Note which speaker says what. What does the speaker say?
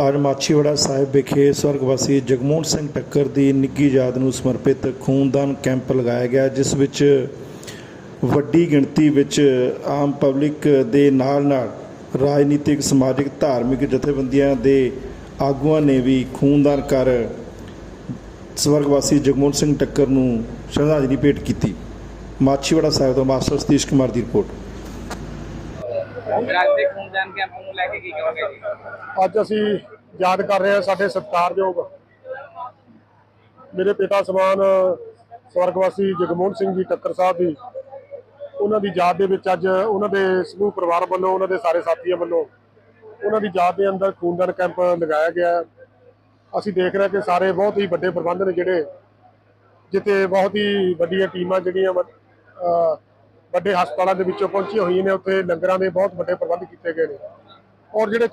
Speaker 1: ਅੱਜ ਮਾਛੀਵਾੜਾ ਸਾਹਿਬ ਵਿਖੇ ਸਵਰਗਵਾਸੀ ਜਗਮੋਹਨ ਸਿੰਘ ਟੱਕਰ ਦੀ ਨਿੱਗੀ ਯਾਦ ਨੂੰ ਸਮਰਪਿਤ ਖੂਨਦਾਨ ਕੈਂਪ ਲਗਾਇਆ ਗਿਆ, ਜਿਸ ਵਿੱਚ ਵੱਡੀ ਗਿਣਤੀ ਵਿੱਚ ਆਮ ਪਬਲਿਕ ਦੇ ਨਾਲ ਨਾਲ ਰਾਜਨੀਤਿਕ, ਸਮਾਜਿਕ, ਧਾਰਮਿਕ ਜਥੇਬੰਦੀਆਂ ਦੇ ਆਗੂਆਂ ਨੇ ਵੀ ਖੂਨਦਾਨ ਕਰ ਸਵਰਗਵਾਸੀ ਜਗਮੋਹਨ ਸਿੰਘ ਟੱਕਰ ਨੂੰ ਸ਼ਰਧਾਂਜਲੀ ਭੇਟ ਕੀਤੀ। ਮਾਛੀਵਾੜਾ ਸਾਹਿਬ ਤੋਂ ਮਾਸਟਰ ਸਤੀਸ਼ ਕੁਮਾਰ ਦੀ ਰਿਪੋਰਟ।
Speaker 2: ਅੱਜ ਖੂਨਦਾਨ ਕੈਂਪ ਨੂੰ ਲੈ ਕੇ ਕੀ ਕਹੋਗੇ ਜੀ?
Speaker 3: ਅੱਜ ਅਸੀਂ ਯਾਦ ਕਰ ਰਹੇ ਹਾਂ ਸਾਡੇ ਸਤਿਕਾਰਯੋਗ ਮੇਰੇ ਪਿਤਾ ਸਮਾਨ ਸਵਰਗਵਾਸੀ ਜਗਮੋਹਨ ਸਿੰਘ ਜੀ ਟੱਕਰ ਸਾਹਿਬ ਦੀ ਉਹਨਾਂ ਦੀ ਯਾਦ ਦੇ ਵਿੱਚ ਅੱਜ ਉਹਨਾਂ ਦੇ ਸਮੂਹ ਪਰਿਵਾਰ ਵੱਲੋਂ, ਉਹਨਾਂ ਦੇ ਸਾਰੇ ਸਾਥੀਆਂ ਵੱਲੋਂ ਉਹਨਾਂ ਦੀ ਯਾਦ ਦੇ ਅੰਦਰ ਖੂਨਦਾਨ ਕੈਂਪ ਲਗਾਇਆ ਗਿਆ ਅਸੀਂ ਦੇਖ ਰਹੇ ਕਿ ਸਾਰੇ ਬਹੁਤ ਹੀ ਵੱਡੇ ਪ੍ਰਬੰਧ ਨੇ ਜਿਹੜੇ, ਜਿੱਥੇ ਬਹੁਤ ਹੀ ਵੱਡੀਆਂ ਟੀਮਾਂ ਜਿਹੜੀਆਂ ਵੱਡੇ ਹਸਪਤਾਲਾਂ ਦੇ ਵਿੱਚੋਂ ਪਹੁੰਚੀਆਂ ਹੋਈਆਂ ਨੇ, ਉੱਥੇ ਲੰਗਰਾਂ ਦੇ ਬਹੁਤ ਵੱਡੇ ਪ੍ਰਬੰਧ ਕੀਤੇ ਗਏ ਨੇ। ਔਰ ਜਿਹੜੇ